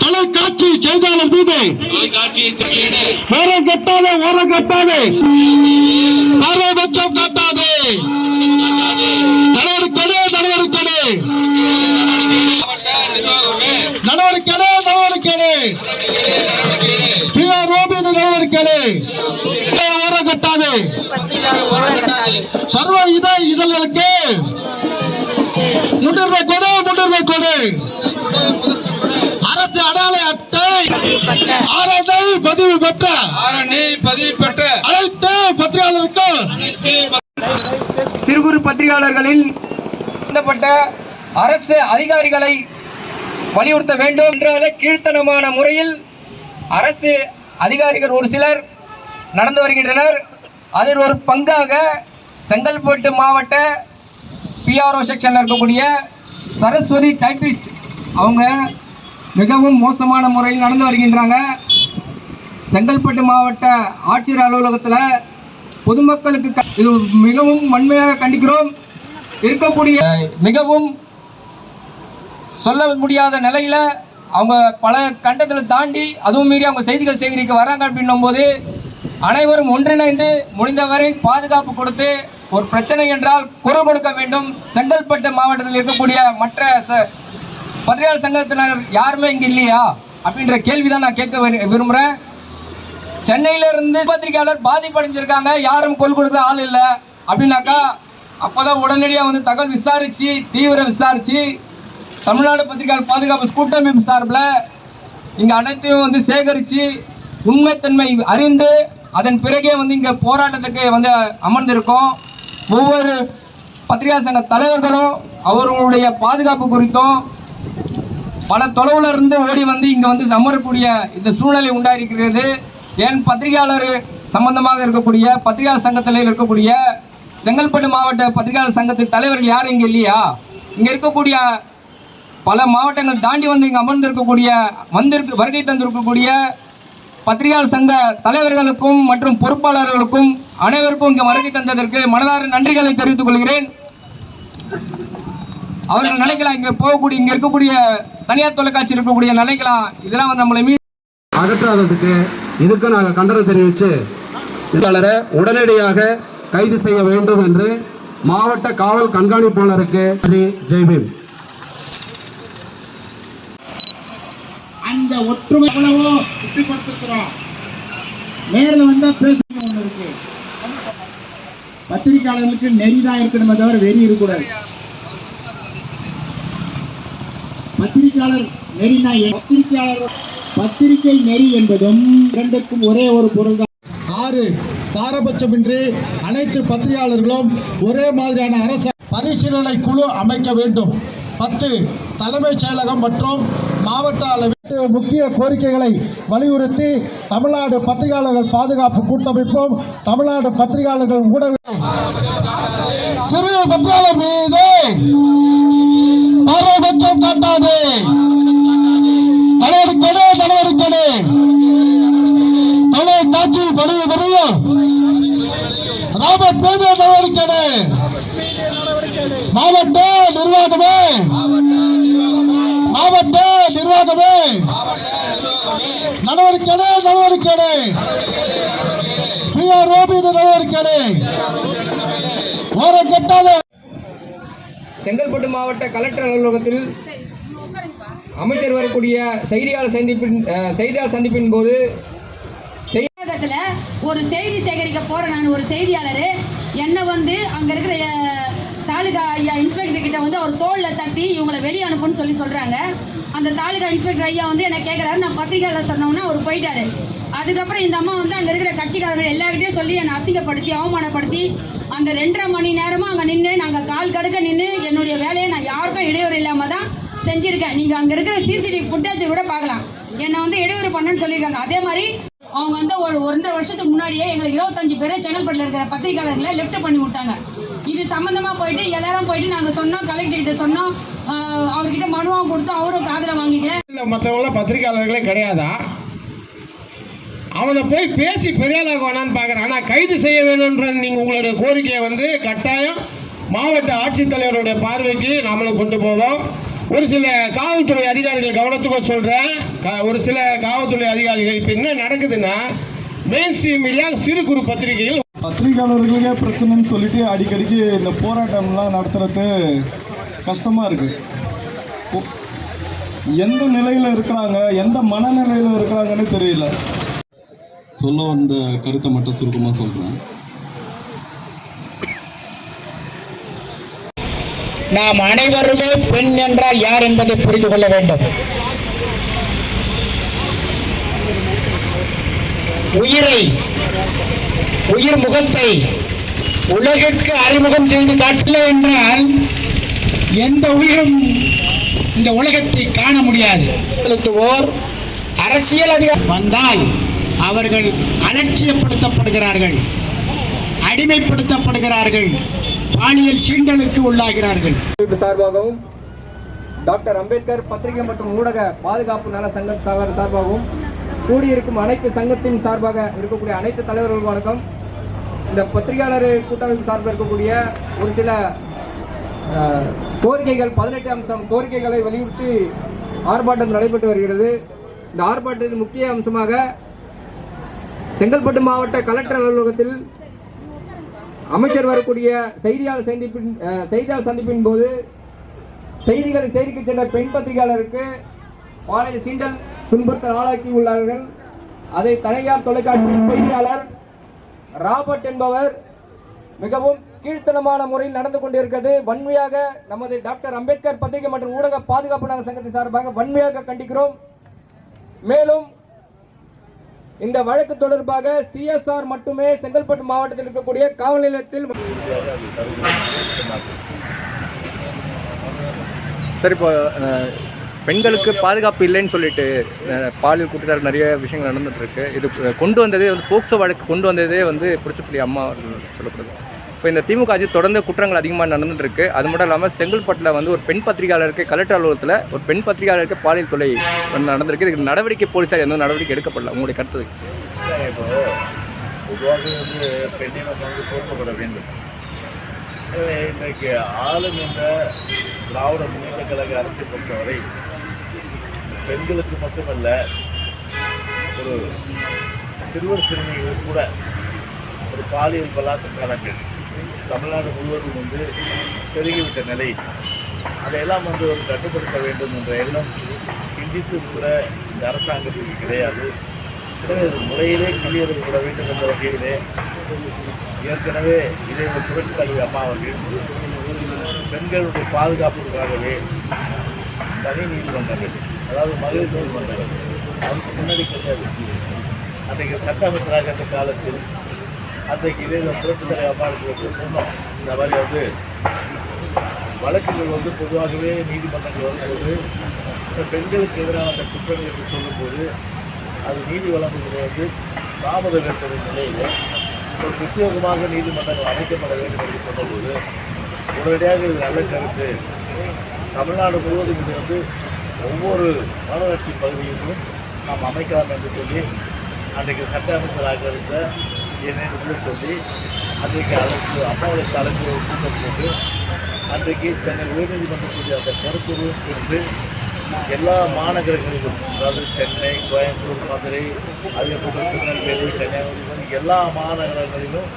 தொலைக்காட்சி செய்தியாளர் மீது தொலைக்காட்சியை செவியிடு ஓரம் கட்டாதே ஓரம் கட்டாதே. பாரபட்சம் காட்டாதே நடவடிக்கை நடவடிக்கை மாவட்ட நிர்வாகமே நடவடிக்கை நடவடிக்கை பிஆர்ஓ மீது நடவடிக்கை ஓரம் கட்டாதே பருவ இதை இதழ்களுக்கு முன்னுரிமை கொடு முன்னுரிமை கொடு அரசு அடையாள அட்டை. ஆராய்ச்சி பதிவு பெற்ற. ஆரணி பதிவு பெற்ற. அனைத்து பத்திரிகையாளருக்கு அனைத்து சிறு குறு பத்திரிகையாளர்களில் சம்பந்தப்பட்ட அரசு அதிகாரிகளை வலியுறுத்த வேண்டும் என்ற கீழ்த்தனமான முறையில் அரசு அதிகாரிகள் ஒரு சிலர் நடந்து வருகின்றனர். அதில் ஒரு பங்காக செங்கல்பட்டு மாவட்ட பிஆர்ஓ செக்ஷனில் இருக்கக்கூடிய சரஸ்வதி டைப்பிஸ்ட் அவங்க மிகவும் மோசமான முறையில் நடந்து வருகின்றாங்க. செங்கல்பட்டு மாவட்ட ஆட்சியர் அலுவலகத்தில் பொதுமக்களுக்கு க- இது மிகவும் வன்மையாக கண்டிக்கிறோம். இருக்கக்கூடிய மிகவும் சொல்ல முடியாத நிலையில் அவங்க பல கண்டத்தில் தாண்டி அதுவும் மீறி அவங்க செய்திகள் சேகரிக்க வராங்க அப்படின்னும் போது அனைவரும் ஒன்றிணைந்து முடிந்தவரை பாதுகாப்பு கொடுத்து ஒரு பிரச்சனை என்றால் குரல் கொடுக்க வேண்டும். செங்கல்பட்டு மாவட்டத்தில் இருக்கக்கூடிய மற்ற ச பத்திரிகையாளர் சங்கத்தினர் யாருமே இங்கே இல்லையா? அப்படின்ற கேள்வி தான் நான் கேட்க விரு- விரும்புகிறேன் சென்னையில இருந்து பத்திரிகையாளர் பாதிப்படைஞ்சிருக்காங்க. யாரும் கொல் கொடுக்குற ஆள் இல்லை. அப்படின்னாக்கா அப்போதான் உடனடியாக வந்து தகவல் விசாரிச்சு தீவிர விசாரிச்சு தமிழ்நாடு பத்திரிகையாளர் பாதுகாப்பு கூட்டமைப்பு சார்பில் இங்கே அனைத்தையும் வந்து சேகரித்து உண்மைத்தன்மை அறிந்து அதன் பிறகே வந்து இங்கே போராட்டத்துக்கு வந்து அமர்ந்திருக்கோம். ஒவ்வொரு பத்திரிகா சங்க தலைவர்களும் அவர்களுடைய பாதுகாப்பு குறித்தும் பல தொலைவில் இருந்து ஓடி வந்து இங்கே வந்து அமரக்கூடிய இந்த சூழ்நிலை உண்டாயிருக்கிறது. ஏன் பத்திரிகையாளர் சம்பந்தமாக இருக்கக்கூடிய பத்திரிகையாளர் சங்கத்தில் இருக்கக்கூடிய செங்கல்பட்டு மாவட்ட பத்திரிகையாளர் சங்கத்தின் தலைவர்கள் யாரும் இங்கே இல்லையா? இங்கே இருக்கக்கூடிய பல மாவட்டங்கள் தாண்டி வந்து இங்கே அமர்ந்திருக்கக்கூடிய வந்திருக்கு வருகை தந்திருக்கக்கூடிய பத்திரிகையாளர் சங்க தலைவர்களுக்கும் மற்றும் பொறுப்பாளர்களுக்கும் அனைவருக்கும் இங்கே வருகை தந்ததற்கு மனதார நன்றிகளை தெரிவித்துக் கொள்கிறேன். அவர்கள் நினைக்கலாம் இங்கே போகக்கூடிய இங்கே இருக்கக்கூடிய தனியார் தொலைக்காட்சி இருக்கக்கூடிய நினைக்கலாம் இதெல்லாம் வந்து நம்மளை அகற்றாததுக்கு இதுக்கு நாங்கள் கண்டனம் தெரிவித்து தொழிலாளரை உடனடியாக கைது செய்ய வேண்டும் என்று மாவட்ட காவல் கண்காணிப்பாளருக்கு ஜெய்பீம் அந்த ஒற்றுமை எவ்வளவோ உறுதிப்படுத்திருக்கிறோம் நேரில் வந்தா பேசணும் ஒண்ணு இருக்கு. பத்திரிகையாளர்களுக்கு நெறி தான் இருக்கணுமே தவிர வெறி இருக்கக்கூடாது. பத்திரிகையாளர் நெறினா என்ன? பத்திரிகையாளர் பத்திரிகை நெறி என்பதும் இரண்டுக்கும் ஒரே ஒரு பொருள் தான் ஆறு பாரபட்சமின்றி அனைத்து பத்திரிகையாளர்களும் ஒரே மாதிரியான அரசு பரிசீலனை குழு அமைக்க வேண்டும் பத்து தலைமைச் செயலகம் மற்றும் மாவட்ட அளவில் முக்கிய கோரிக்கைகளை வலியுறுத்தி தமிழ்நாடு பத்திரிகையாளர்கள் பாதுகாப்பு கூட்டமைப்பும் தமிழ்நாடு பத்திரிகையாளர்கள் ஊடக சிறு பத்திரிகையாளர் மீது பாரபட்சம் காட்டாது. நடவடிக்கை நடவடிக்கை தொலைக்காட்சியில் பதிவு பெறும் ராபர்ட் மீது நடவடிக்கை மாவட்ட நிர்வாகமே. மாவட்ட நிர்வாகமே. நடவடிக்கை நடவடிக்கை பிஆர்ஓ மீது நடவடிக்கை ஓரம் கட்டாத. செங்கல்பட்டு மாவட்ட கலெக்டர் அலுவலகத்தில் அமைச்சர் வரக்கூடிய செய்தியாளர் சந்திப்பின் செய்தியாளர் சந்திப்பின் போது ஒரு செய்தி சேகரிக்க போறேன். நான் ஒரு செய்தியாளர். என்ன வந்து அங்க இருக்கிற தாலுகா ஐயா இன்ஸ்பெக்டர் கிட்ட வந்து அவர் தோளில் தட்டி இவங்களை வெளியே அனுப்புன்னு சொல்லி சொல்கிறாங்க அந்த தாலுகா இன்ஸ்பெக்டர் ஐயா வந்து என்ன கேட்கறாரு நான் பத்திரிகையில் சொன்னோம்னா அவர் போயிட்டாரு. அதுக்கப்புறம் இந்த அம்மா வந்து அங்கே இருக்கிற கட்சிக்காரர்கள் எல்லாருக்கிட்டையும் சொல்லி என்னை அசிங்கப்படுத்தி அவமானப்படுத்தி அந்த ரெண்டரை மணி நேரமும் அங்கே நின்று நாங்கள் கால் கடுக்க நின்று என்னுடைய வேலையை நான் யாருக்கும் இடையூறு இல்லாமல் தான் செஞ்சுருக்கேன். நீங்கள் அங்கே இருக்கிற சிசிடிவி ஃபுட்டேஜ் கூட பார்க்கலாம். என்னை வந்து இடையூறு பண்ணேன்னு சொல்லியிருக்காங்க. அதே மாதிரி அவங்க வந்து ஒரு ஒன்றரை வருஷத்துக்கு முன்னாடியே எங்களுக்கு இருபத்தஞ்சு பேரை செங்கல்பட்டில் இருக்கிற பத்திரிகையாளர்களை லிஃப்ட் பண்ணி விட்டாங்க. இது சம்மந்தமாக போயிட்டு எல்லாரும் போயிட்டு நாங்க சொன்னோம் கலெக்டர் கிட்ட சொன்னோம். அவர்கிட்ட மனுவாக கொடுத்தோம் அவரும் காதுல இல்லை மற்றவங்கள பத்திரிகையாளர்களே கிடையாதா? அவனை போய் பேசி பெரியாளாக வேணான்னு பார்க்குறேன் ஆனால் கைது செய்ய வேணுன்ற நீங்கள் உங்களுடைய கோரிக்கையை வந்து கட்டாயம் மாவட்ட ஆட்சித்தலைவருடைய பார்வைக்கு நாமளும் கொண்டு போவோம். ஒரு சில காவல்துறை அதிகாரிகள் கவனத்துக்கு சொல்கிறேன் க- ஒரு சில காவல்துறை அதிகாரிகள் இப்போ என்ன நடக்குதுன்னா மெயின் ஸ்ட்ரீம் மீடியா சிறு குறு பத்திரிகைகள் பத்திரிகையாளர்களுக்கே பிரச்சனைன்னு சொல்லிட்டு அடிக்கடிக்கு இந்த போராட்டம்லாம் நடத்துறது கஷ்டமாக இருக்கு. ஒ- எந்த நிலையில் இருக்கிறாங்க எந்த மனநிலையில் இருக்கிறாங்கன்னு தெரியல. சொல்ல வந்த கருத்தை மட்டும் சுருக்கமாக சொல்கிறேன் நாம் அனைவருமே பெண் என்றால் யார் என்பதை புரிந்து கொள்ள வேண்டும். உயிரை உயிர் முகத்தை உலகிற்கு அறிமுகம் செய்து காட்டல என்றால் எந்த உயிரும் இந்த உலகத்தை காண முடியாது. செலுத்துவோர் அரசியல் அதிகாரம் வந்தால் அவர்கள் அலட்சியப்படுத்தப்படுகிறார்கள் அடிமைப்படுத்தப்படுகிறார்கள் பாலியல் சீண்டலுக்கு உள்ளாகிறார்கள். சார்பாகவும் டாக்டர் அம்பேத்கர் பத்திரிகை மற்றும் ஊடக பாதுகாப்பு நல சங்க சார்பாகவும் கூடியிருக்கும் அனைத்து சங்கத்தின் சார்பாக இருக்கக்கூடிய அனைத்து தலைவர்களுக்கும் வணக்கம். இந்த பத்திரிகையாளர் கூட்டமைப்பு சார்பில் இருக்கக்கூடிய ஒரு சில கோரிக்கைகள் பதினெட்டு அம்சம் கோரிக்கைகளை வலியுறுத்தி ஆர்ப்பாட்டம் நடைபெற்று வருகிறது. இந்த ஆர்ப்பாட்டத்தின் முக்கிய அம்சமாக செங்கல்பட்டு மாவட்ட கலெக்டர் அலுவலகத்தில் அமைச்சர் வரக்கூடிய செய்தியாளர் சந்திப்பின் செய்தியாளர் சந்திப்பின் போது செய்திகளை செய்திக்கு சென்ற பெண் பத்திரிகையாளருக்கு பாலியல் சீண்டல் துன்புறுத்தல் ஆளாக்கி உள்ளார்கள். அதை தனியார் தொலைக்காட்சி செய்தியாளர் ராபர்ட் என்பவர் மிகவும் கீழ்த்தனமான முறையில் நடந்து கொண்டிருக்கிறது. வன்மையாக நமது டாக்டர் அம்பேத்கர் பத்திரிகை மற்றும் ஊடக பாதுகாப்பு சங்கத்தை சங்கத்தின் சார்பாக வன்மையாக கண்டிக்கிறோம். மேலும் இந்த வழக்கு தொடர்பாக சிஎஸ்ஆர் மட்டுமே செங்கல்பட்டு மாவட்டத்தில் இருக்கக்கூடிய காவல் நிலையத்தில் சரி இப்போ பெண்களுக்கு பாதுகாப்பு இல்லைன்னு சொல்லிட்டு பாலியல் குற்றச்சாட்டு நிறைய விஷயங்கள் நடந்துகிட்ருக்கு இது கொண்டு வந்ததே வந்து போக்சோ வழக்கு கொண்டு வந்ததே வந்து புரட்சிப்புலி அம்மா சொல்லப்படுது. இப்போ இந்த திமுக ஆட்சி தொடர்ந்து குற்றங்கள் அதிகமாக நடந்துட்டுருக்கு. அது மட்டும் இல்லாமல் செங்கல்பட்டில் வந்து ஒரு பெண் பத்திரிகையாளருக்கு கலெக்டர் அலுவலகத்தில் ஒரு பெண் பத்திரிகையாளருக்கு பாலியல் தொலை நடந்திருக்கு இதுக்கு நடவடிக்கை போலீஸார் எந்த நடவடிக்கை எடுக்கப்படல? உங்களுடைய கருத்து பொதுவாக வந்து பெண்ணினம் வந்து போற்றப்பட வேண்டும். இன்றைக்கு ஆளும் என்ற திராவிட முன்னேற்ற கழக அரசை பொறுத்தவரை பெண்களுக்கு மட்டுமல்ல ஒரு சிறுவர் சிறுமிகள் கூட ஒரு பாலியல் பலாத்காரங்கள் தமிழ்நாடு முழுவதும் வந்து பெருகிவிட்ட நிலை. அதையெல்லாம் வந்து ஒரு கட்டுப்படுத்த வேண்டும் என்ற எண்ணம் சிந்தித்து கூட இந்த அரசாங்கத்துக்கு கிடையாது. முறையிலே இது கூட வேண்டும் என்ற வகையிலே ஏற்கனவே இதே ஒரு புரட்சி தலைவி அம்மா அவர்கள் பெண்களுடைய பாதுகாப்புக்காகவே தனி நீதிமன்றங்கள் அதாவது மகளிர் நீதிமன்றங்கள் அதுக்கு முன்னாடி கிடையாது அன்றைக்கு சட்ட அமைச்சராக இருந்த காலத்தில் அன்றைக்கு இதே ஒரு புரட்சி தலைவி அம்மாவுக்கு சொன்னோம். இந்த மாதிரி வந்து வழக்குகள் வந்து பொதுவாகவே நீதிமன்றங்கள் வரும்போது இந்த பெண்களுக்கு எதிரான அந்த குற்றங்கள் என்று சொல்லும்போது அது நீதி வழங்குவதை வந்து தாமதம் ஏற்படும் நிலையில் ஒரு உத்தியோகமாக நீதிமன்றங்கள் அமைக்கப்பட வேண்டும் என்று சொன்னபோது உடனடியாக இது நல்ல கருத்து. தமிழ்நாடு முழுவதும் இது வந்து ஒவ்வொரு மாநகராட்சி பகுதியிலும் நாம் அமைக்கலாம் என்று சொல்லி அன்றைக்கு சட்ட அமைச்சராக இருந்த என்னிடத்தில் சொல்லி அன்றைக்கு அழைப்பு அம்மாவுடைய தலைமை ஒரு கூட்டம் போட்டு அன்றைக்கு சென்னை உயர்நீதிமன்றத்துடைய அந்த கருத்துரு என்று எல்லா மாநகரங்களிலும் அதாவது சென்னை கோயம்புத்தூர் மதுரை அதேபோல் திருநெல்வேலி கன்னியாகுமரி எல்லா மாநகரங்களிலும்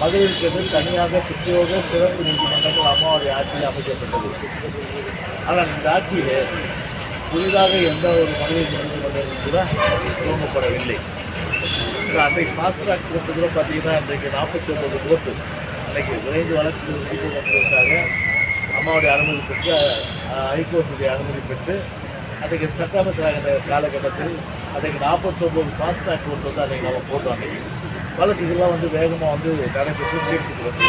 மகளிருக்கு தனியாக பிரத்யோக சிறப்பு நீதிமன்றங்கள் அம்மாவுடைய ஆட்சியில் அமைக்கப்பட்டது. ஆனால் இந்த ஆட்சியிலே புதிதாக எந்த ஒரு மகளிர் நீதிமன்றமும் கூட துவங்கப்படவில்லை. அன்றைக்கு ஃபாஸ்ட் ட்ராக் கோர்ட்டு கூட பார்த்தீங்கன்னா இன்றைக்கு நாற்பத்தி ஒன்பது கோர்ட்டு அன்றைக்கு விரைந்து வழக்கு நீதிமன்றத்திற்காக அம்மாவுடைய அனுமதி பெற்று ஹைகோர்ட்டுடைய அனுமதி பெற்று அன்றைக்கு சட்டமன்ற காலகட்டத்தில் அன்றைக்கு நாற்பத்தொம்பது ஃபாஸ்ட் ட்ராக் கோர்ட் வந்து அன்றைக்கு நம்ம போட்டோம் அன்றைக்கு வழக்குகள்லாம் வந்து வேகமாக வந்து நடைபெற்று தீர்ப்பு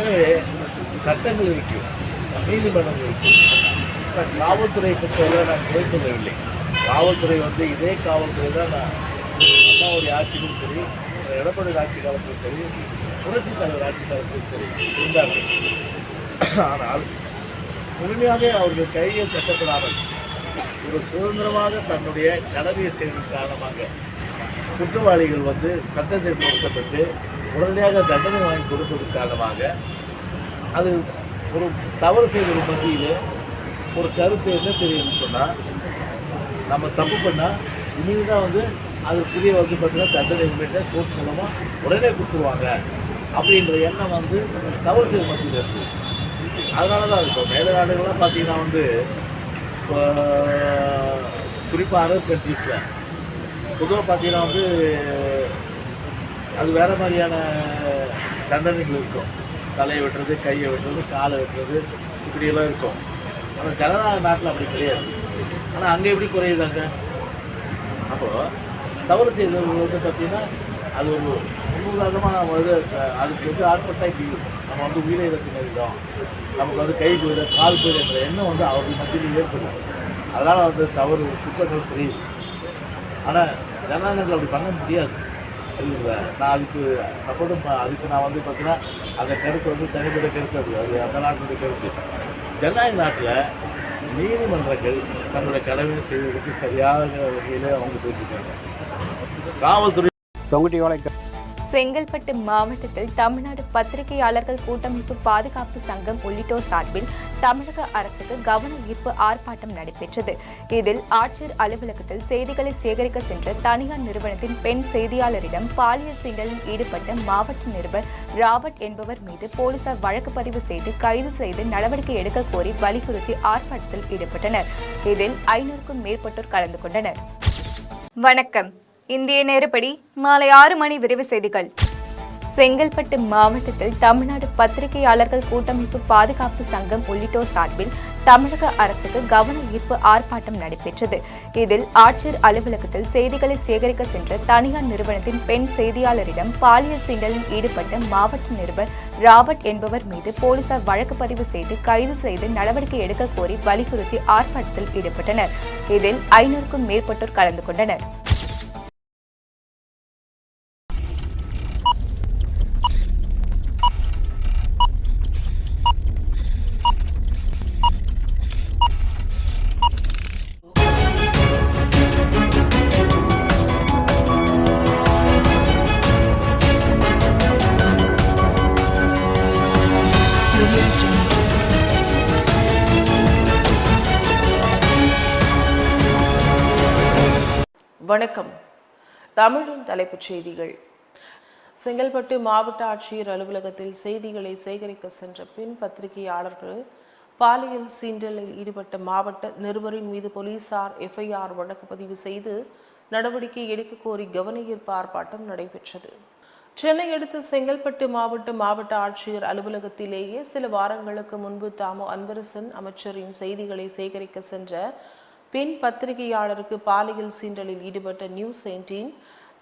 எனவே சட்டங்கள் இருக்கு நீதிமன்றங்கள் இருக்கு. ஆனால் காவல்துறை பொறுத்தவரை நான் குறை சொல்லவில்லை. காவல்துறை வந்து இதே காவல்துறை தான் நான் அம்மாவுடைய ஆட்சிக்கும் சரி எடப்பாடி ஆட்சி காலத்திலும் சரி புரட்சி தலைவர் ஆட்சி காலத்திலும் சரி இருந்தார்கள். ஆனால் முழுமையாக அவர்கள் கையில் கட்டப்படாமல் ஒரு சுதந்திரமாக தன்னுடைய கடமையை செய்வதன் காரணமாக குற்றவாளிகள் வந்து சட்டத்தில் பொருத்தப்பட்டு உடனடியாக தண்டனை வாங்கி கொடுப்பதன் காரணமாக அது ஒரு தவறு செய்தது மத்தியில் ஒரு கருத்து என்ன தெரியும்னு சொன்னால் நம்ம தப்பு பண்ணால் இனிமேல் வந்து அது புதிய வந்து பார்த்தீங்கன்னா தண்டனை இனிமேட்டு கோர்ட் மூலமாக உடனே கொடுத்துருவாங்க அப்படின்ற எண்ணம் வந்து தவறு செய்த மத்தியில் இருக்குது அதனால தான் இப்போ மேல நாடுகள்லாம் பார்த்தீங்கன்னா வந்து இப்போ குறிப்பாக அரபு கண்ட்ரீஸில் பொதுவாக பார்த்தீங்கன்னா வந்து அது வேறு மாதிரியான தண்டனைகள் இருக்கும். தலையை வெட்டுறது கையை வெட்டுறது காலை வெட்டுறது இப்படியெல்லாம் இருக்கும். ஆனால் ஜனநாயக நாட்டில் அப்படி கிடையாது. ஆனால் அங்கே எப்படி குறையுதாங்க? அப்போது தவறு செய்தவர்கள் வந்து பார்த்தீங்கன்னா அது ஒரு முன்னுதாரணமாக நம்ம வந்து அதுக்கு வந்து ஆட்பட்டாக இப்படி நம்ம வந்து உயிரை இழக்க நேரிடும் நமக்கு வந்து கை போயிட கால் போயிட எண்ணம் வந்து அவர்கள் மத்தியில் ஏற்படும். அதனால் வந்து தவறு குற்றங்கள் புரியுது ஆனால் ஜனநாயகத்தில் அப்படி பண்ண முடியாது. புரியுதுங்களா? நான் அதுக்கு சப்போர்ட்டும் அதுக்கு நான் வந்து பார்த்தீங்கன்னா அந்த கருத்து வந்து தனிப்பட்ட கருத்து அது. அது அந்த நாட்டுடைய கருத்து. ஜனநாயக நாட்டில் நீதிமன்றங்கள் தங்களுடைய கடமையை செய்வதற்கு சரியான வகையில் அவங்க போயிட்டுருக்காங்க காவல்துறை செங்கல்பட்டு மாவட்டத்தில் தமிழ்நாடு பத்திரிகையாளர்கள் கூட்டமைப்பு பாதுகாப்பு சங்கம் உள்ளிட்டோர் சார்பில் தமிழக அரசுக்கு கவன ஈர்ப்பு ஆர்ப்பாட்டம் நடைபெற்றது. இதில் ஆட்சியர் அலுவலகத்தில் செய்திகளை சேகரிக்க சென்ற தனியார் நிறுவனத்தின் பெண் செய்தியாளரிடம் பாலியல் சீண்டலில் ஈடுபட்ட மாவட்ட நிருபர் ராபர்ட் என்பவர் மீது போலீசார் வழக்கு பதிவு செய்து கைது செய்து நடவடிக்கை எடுக்க கோரி வலியுறுத்தி ஆர்ப்பாட்டத்தில் ஈடுபட்டனர். இதில் ஐநூறுக்கும் மேற்பட்டோர் கலந்து கொண்டனர். வணக்கம். இந்திய நேரப்படி மாலை ஆறு மணி விரைவு செய்திகள். செங்கல்பட்டு மாவட்டத்தில் தமிழ்நாடு பத்திரிகையாளர்கள் கூட்டமைப்பு பாதுகாப்பு சங்கம் உள்ளிட்டோர் சார்பில் தமிழக அரசுக்கு கவன ஈர்ப்பு ஆர்ப்பாட்டம் நடைபெற்றது. இதில் ஆட்சியர் அலுவலகத்தில் செய்திகளை சேகரிக்க சென்ற தனியார் நிறுவனத்தின் பெண் செய்தியாளரிடம் பாலியல் சீண்டலில் ஈடுபட்ட மாவட்ட நிருபர் ராபர்ட் என்பவர் மீது போலீசார் வழக்கு பதிவு செய்து கைது செய்து நடவடிக்கை எடுக்க கோரி வலியுறுத்தி ஆர்ப்பாட்டத்தில் ஈடுபட்டனர். இதில் ஐநூறுக்கும் மேற்பட்டோர் கலந்து கொண்டனர். வணக்கம். தமிழின் தலைப்புச் செய்திகள். செங்கல்பட்டு மாவட்ட ஆட்சியர் அலுவலகத்தில் செய்திகளை சேகரிக்க சென்ற பெண் பத்திரிகையாளர்கள் பாலியல் சீண்டலில் ஈடுபட்ட மாவட்ட நிருபரின் மீது போலீசார் எஃப்ஐஆர் வழக்கு பதிவு செய்து நடவடிக்கை எடுக்க கோரி கவன ஈர்ப்பு ஆர்ப்பாட்டம் நடைபெற்றது. சென்னை அடுத்த செங்கல்பட்டு மாவட்ட மாவட்ட ஆட்சியர் அலுவலகத்திலேயே சில வாரங்களுக்கு முன்பு தாமோ அன்பரசன் அமைச்சரின் செய்திகளை சேகரிக்க சென்ற பெண் பத்திரிகையாளருக்கு பாலியல் சீண்டலில் ஈடுபட்ட நியூஸ் எயிட்டீன்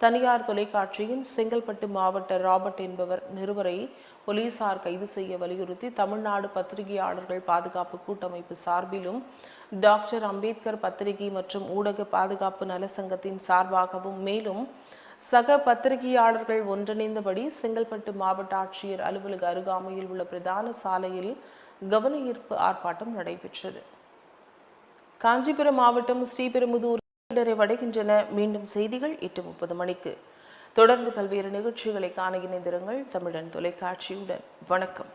தனியார் தொலைக்காட்சியின் செங்கல்பட்டு மாவட்ட ராபர்ட் என்பவர் நிருபரை போலீசார் கைது செய்ய வலியுறுத்தி தமிழ்நாடு பத்திரிகையாளர்கள் பாதுகாப்பு கூட்டமைப்பு சார்பிலும் டாக்டர் அம்பேத்கர் பத்திரிகை மற்றும் ஊடக பாதுகாப்பு நல சங்கத்தின் சார்பாகவும் மேலும் சக பத்திரிகையாளர்கள் ஒன்றிணைந்தபடி செங்கல்பட்டு மாவட்ட ஆட்சியர் அலுவலக அருகாமையில் உள்ள பிரதான சாலையில் கவன ஈர்ப்பு ஆர்ப்பாட்டம் நடைபெற்றது. காஞ்சிபுரம் மாவட்டம் ஸ்ரீபெரும்புதூர் வடைகின்றன. மீண்டும் செய்திகள் எட்டு முப்பது மணிக்கு. தொடர்ந்து பல்வேறு நிகழ்ச்சிகளை காண இணைந்திருங்கள். தமிழன் தொலைக்காட்சியுடன். வணக்கம்.